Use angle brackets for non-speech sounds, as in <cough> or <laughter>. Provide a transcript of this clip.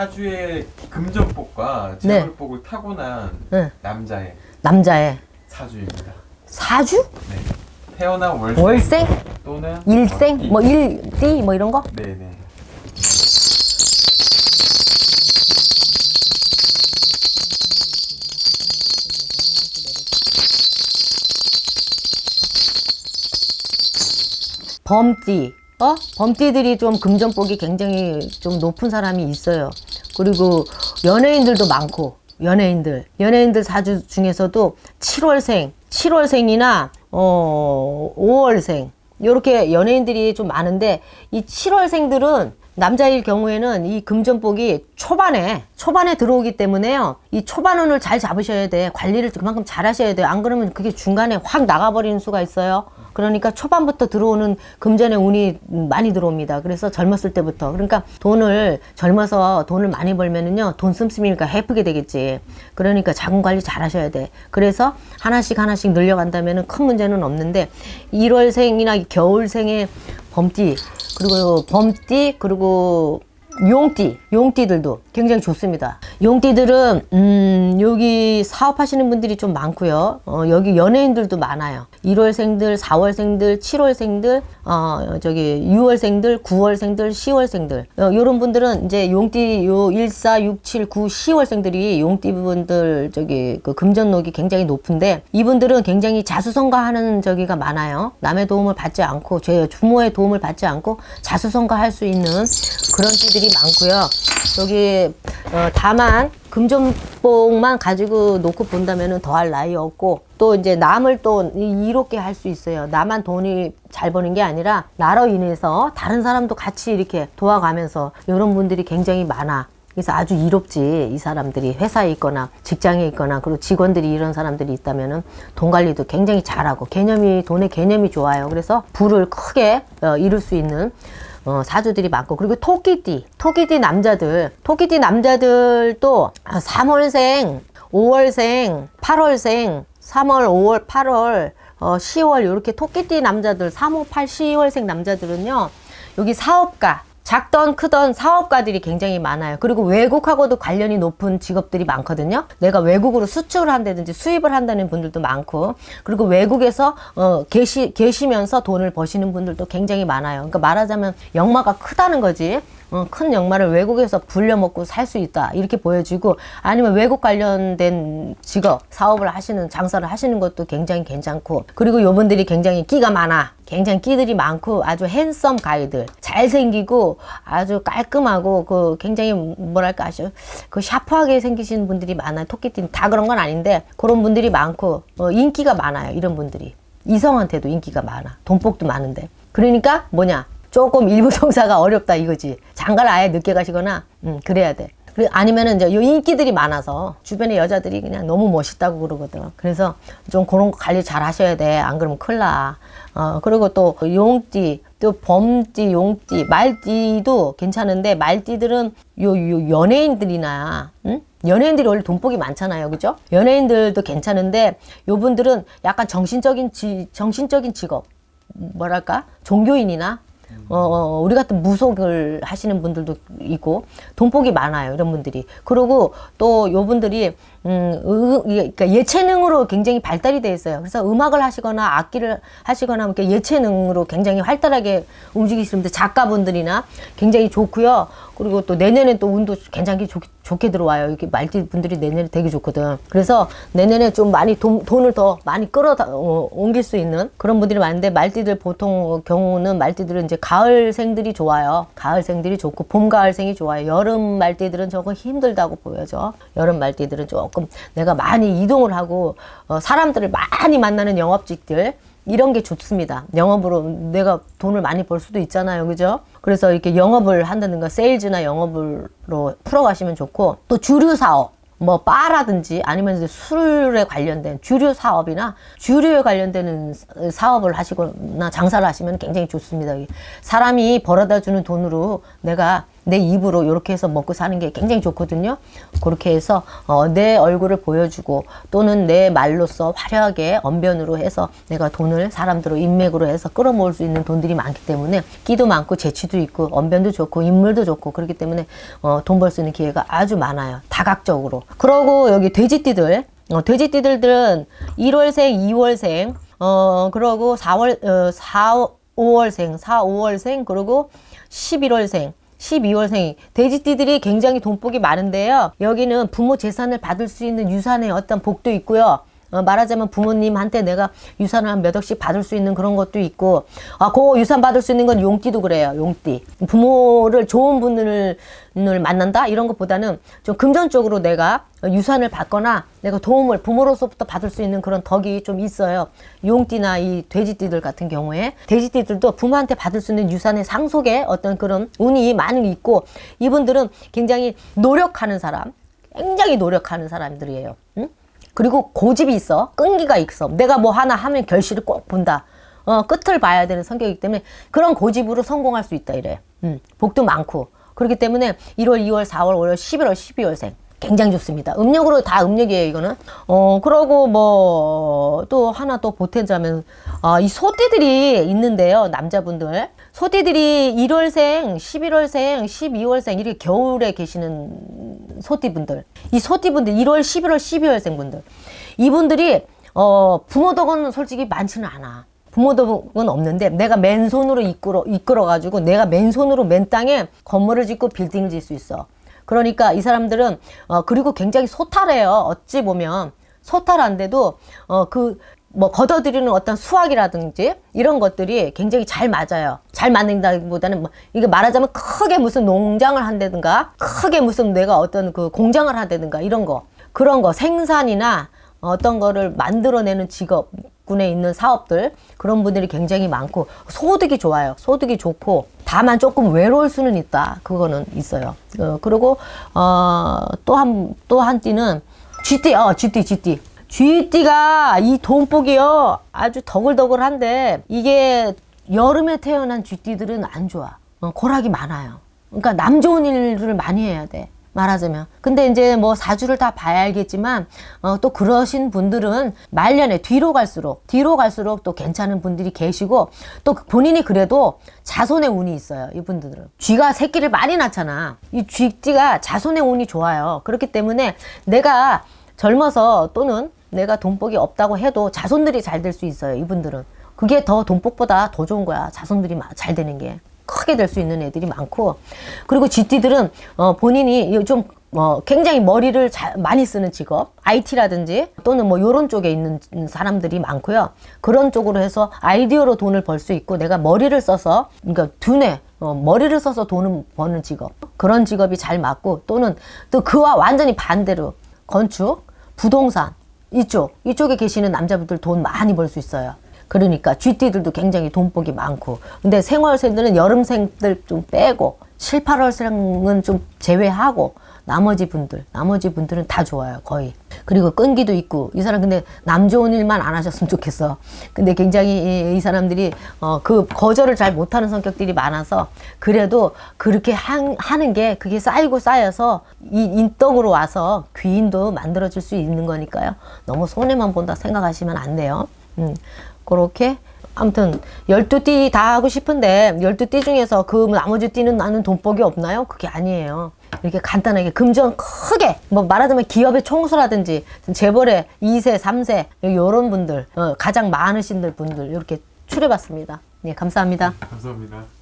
사주의 금전복과 네. 재물복을 타고난 네. 남자의 남자의 사주입니다. 사주? 네. 태어난 월생, 월생? 또는 일생? 이- 뭐 일띠? 뭐 이런 거? 네네. 범띠. 어? 범띠들이 좀 금전복이 굉장히 좀 높은 사람이 있어요. 그리고 연예인들도 많고, 연예인들. 연예인들 사주 중에서도 7월생, 7월생이나, 어, 5월생. 요렇게 연예인들이 좀 많은데, 이 7월생들은 남자일 경우에는 이 금전복이 초반에 초반에 들어오기 때문에요. 이 초반운을 잘 잡으셔야 돼. 관리를 그만큼 잘 하셔야 돼요. 안 그러면 그게 중간에 확 나가버리는 수가 있어요. 그러니까 초반부터 들어오는 금전의 운이 많이 들어옵니다. 그래서 젊었을 때부터. 그러니까 돈을 젊어서 돈을 많이 벌면은요. 돈 씀씀이니까 해프게 되겠지. 그러니까 자금 관리 잘 하셔야 돼. 그래서 하나씩 하나씩 늘려간다면은 큰 문제는 없는데 1월생이나 겨울생의 범띠 그리고 범띠 그리고 용띠 용띠들도 굉장히 좋습니다 용띠들은 음 여기 사업하시는 분들이 좀 많고요. 어 여기 연예인들도 많아요. 1월생들 4월생들 7월생들 어 저기 6월생들 9월생들 10월생들. 어, 요런 분들은 이제 용띠 요 1, 4, 6, 7, 9, 10월생들이 용띠 분들 저기 그 금전록이 굉장히 높은데 이분들은 굉장히 자수성가하는 저기가 많아요. 남의 도움을 받지 않고 제 부모의 도움을 받지 않고 자수성가할 수 있는 그런 띠들이 많고요. 여기 어, 다만 금전복만 가지고 놓고 본다면은 더할 나위 없고 또 이제 남을 또 이- 이롭게 할 수 있어요. 나만 돈이 잘 버는 게 아니라 나로 인해서 다른 사람도 같이 이렇게 도와가면서 이런 분들이 굉장히 많아. 그래서 아주 이롭지 이 사람들이 회사에 있거나 직장에 있거나 그리고 직원들이 이런 사람들이 있다면은 돈 관리도 굉장히 잘하고 개념이 돈의 개념이 좋아요. 그래서 부를 크게 어, 이룰 수 있는 어, 사주들이 많고 그리고 토끼띠 토끼띠 남자들. 토끼띠 남자들도 3월생 5월생 8월생 3월 5월 8월 어, 10월 이렇게 토끼띠 남자들 3, 5, 8, 10월생 남자들은요 여기 사업가 작던 크던 사업가들이 굉장히 많아요. 그리고 외국하고도 관련이 높은 직업들이 많거든요. 내가 외국으로 수출을 한다든지 수입을 한다는 분들도 많고, 그리고 외국에서 어, 계시 계시면서 돈을 버시는 분들도 굉장히 많아요. 그러니까 말하자면 역마가 크다는 거지. 어, 큰 역마를 외국에서 불려먹고 살 수 있다 이렇게 보여지고 아니면 외국 관련된 직업 사업을 하시는 장사를 하시는 것도 굉장히 괜찮고 그리고 요분들이 굉장히 끼가 많아 굉장히 끼들이 많고 아주 핸섬 가이들 잘생기고 아주 깔끔하고 그 굉장히 뭐랄까 아주 그 샤프하게 생기신 분들이 많아요. 토끼띠 다 그런 건 아닌데 그런 분들이 많고 어, 인기가 많아요 이런 분들이. 이성한테도 인기가 많아. 돈복도 많은데. 그러니까 뭐냐? 조금 일부 <laughs> 종사가 어렵다 이거지. 장가를 아예 늦게 가시거나 음, 그래야 돼. 그리고 아니면은 이제 요 인기들이 많아서 주변에 여자들이 그냥 너무 멋있다고 그러거든. 그래서 좀 그런 거 관리 잘 하셔야 돼. 안 그러면 큰일 나. 어, 그리고 또 용띠, 또 범띠, 용띠, 말띠도 괜찮은데 말띠들은 요, 요 연예인들이나, 응? 연예인들이 원래 돈복이 많잖아요. 그죠? 연예인들도 괜찮은데 요분들은 약간 정신적인 지, 정신적인 직업. 뭐랄까? 종교인이나 어, 어, 우리 같은 무속을 하시는 분들도 있고 돈복이 많아요 이런 분들이. 그리고 또 요 분들이 음, 의- 그러니까 예체능으로 굉장히 발달이 돼 있어요 그래서 음악을 하시거나 악기를 하시거나 이렇게 예체능으로 굉장히 활달하게 움직이시는 분들 작가분들이나 굉장히 좋고요 그리고 또 내년에 또 운도 괜찮게 좋, 좋게 들어와요 이렇게 말띠 분들이 내년에 되게 좋거든 그래서 내년에 좀 많이 돈, 돈을 더 많이 끌어 어, 옮길 수 있는 그런 분들이 많은데 말띠들 보통 경우는 말띠들은 이제 가을생들이 좋아요. 가을생들이 좋고 봄 가을생이 좋아요. 여름 말띠들은 조금 힘들다고 보여져. 여름 말띠들은 조금 내가 많이 이동을 하고 어, 사람들을 많이 만나는 영업직들 이런 게 좋습니다. 영업으로 내가 돈을 많이 벌 수도 있잖아요. 그죠? 그래서 이렇게 영업을 한다든가 세일즈나 영업으로 풀어가시면 좋고 또 주류 사업 뭐 바라든지 아니면 이제 술에 관련된 주류 사업이나 주류에 관련되는 사업을 하시거나 장사를 하시면 굉장히 좋습니다. 사람이 벌어다 주는 돈으로 내가 내 입으로 이렇게 해서 먹고 사는 게 굉장히 좋거든요. 그렇게 해서 어, 내 얼굴을 보여주고 또는 내 말로써 화려하게 언변으로 해서 내가 돈을 사람들로 인맥으로 해서 끌어모을 수 있는 돈들이 많기 때문에 끼도 많고 재치도 있고 언변도 좋고 인물도 좋고 그렇기 때문에 어, 돈 벌 수 있는 기회가 아주 많아요. 다각적으로. 그러고 여기 돼지띠들 어, 돼지띠들은 1월생, 2월생, 어, 그러고 4월, 어, 4, 5월생, 4, 5월생, 그리고 11월생, 12월생. 돼지띠들이 굉장히 돈복이 많은데요. 여기는 부모 재산을 받을 수 있는 유산의 어떤 복도 있고요. 어, 말하자면 부모님한테 내가 유산을 한 몇 억씩 받을 수 있는 그런 것도 있고, 아, 그 유산 받을 수 있는 건 용띠도 그래요, 용띠. 부모를 좋은 분을 을 만난다? 이런 것보다는 좀 금전적으로 내가 유산을 받거나 내가 도움을 부모로서부터 받을 수 있는 그런 덕이 좀 있어요. 용띠나 이 돼지띠들 같은 경우에. 돼지띠들도 부모한테 받을 수 있는 유산의 상속에 어떤 그런 운이 많이 있고, 이분들은 굉장히 노력하는 사람, 굉장히 노력하는 사람들이에요. 응? 그리고 고집이 있어. 끈기가 있어. 내가 뭐 하나 하면 결실을 꼭 본다. 어, 끝을 봐야 되는 성격이기 때문에 그런 고집으로 성공할 수 있다 이래. 음, 복도 많고. 그렇기 때문에 1월, 2월, 4월, 5월, 11월, 12월생. 굉장히 좋습니다. 음력으로 다 음력이에요, 이거는. 어, 그러고 뭐, 또 하나 또 보태자면, 아, 이 소띠들이 있는데요, 남자분들. 소띠들이 1월생, 11월생, 12월생, 이렇게 겨울에 계시는 소띠분들. 이 소띠분들, 1월, 11월, 12월생 분들. 이분들이, 어, 부모 덕은 솔직히 많지는 않아. 부모 덕은 없는데 내가 맨손으로 이끌어, 이끌어가지고 내가 맨손으로 맨 땅에 건물을 짓고 빌딩을 짓수 있어. 그러니까 이 사람들은, 어, 그리고 굉장히 소탈해요. 어찌 보면. 소탈한데도, 어, 그, 뭐 걷어들이는 어떤 수학이라든지 이런 것들이 굉장히 잘 맞아요. 잘 맞는다기보다는 뭐 이게 말하자면 크게 무슨 농장을 한다든가 크게 무슨 내가 어떤 그 공장을 한다든가 이런 거 그런 거 생산이나 어떤 거를 만들어내는 직업군에 있는 사업들 그런 분들이 굉장히 많고 소득이 좋아요. 소득이 좋고 다만 조금 외로울 수는 있다. 그거는 있어요. 어, 그리고 어또한 또한 띠는 쥐띠 어 쥐띠 쥐띠 쥐띠가 이 돈복이요. 아주 더글더글한데 이게 여름에 태어난 쥐띠들은 안 좋아. 어, 고락이 많아요. 그러니까 남 좋은 일을 많이 해야 돼. 말하자면. 근데 이제 뭐 사주를 다 봐야 알겠지만 어, 또 그러신 분들은 말년에 뒤로 갈수록 뒤로 갈수록 또 괜찮은 분들이 계시고 또 본인이 그래도 자손의 운이 있어요 이분들은. 쥐가 새끼를 많이 낳잖아. 이 쥐띠가 자손의 운이 좋아요. 그렇기 때문에 내가 젊어서 또는 내가 돈복이 없다고 해도 자손들이 잘 될 수 있어요. 이분들은. 그게 더 돈복보다 더 좋은 거야. 자손들이 마- 잘 되는 게. 크게 될 수 있는 애들이 많고. 그리고 쥐띠들은 어, 본인이 좀 어, 굉장히 머리를 잘, 많이 쓰는 직업, IT라든지 또는 뭐 요런 쪽에 있는 사람들이 많고요. 그런 쪽으로 해서 아이디어로 돈을 벌 수 있고 내가 머리를 써서, 그러니까 두뇌, 어, 머리를 써서 돈을 버는 직업. 그런 직업이 잘 맞고 또는 또 그와 완전히 반대로 건축, 부동산 이쪽 이쪽에 계시는 남자분들 돈 많이 벌 수 있어요. 그러니까 쥐띠들도 굉장히 돈복이 많고 근데 생월생들은 여름생들 좀 빼고 7, 8월생은 좀 제외하고 나머지 분들 나머지 분들은 다 좋아요 거의. 그리고 끈기도 있고 이 사람 근데 남 좋은 일만 안 하셨으면 좋겠어. 근데 굉장히 이, 이 사람들이 어, 그 거절을 잘 못하는 성격들이 많아서 그래도 그렇게 한, 하는 게 그게 쌓이고 쌓여서 이 인덕으로 와서 귀인도 만들어질 수 있는 거니까요. 너무 손해만 본다 생각하시면 안 돼요. 음, 그렇게 아무튼 열두 띠다 하고 싶은데 열두 띠 중에서 그 나머지 띠는 나는 돈복이 없나요? 그게 아니에요. 이렇게 간단하게 금전 크게 뭐 말하자면 기업의 총수라든지 재벌의 2세, 3세 요런 분들 어, 가장 많으신 분들 이렇게 추려봤습니다. 네, 감사합니다. 감사합니다.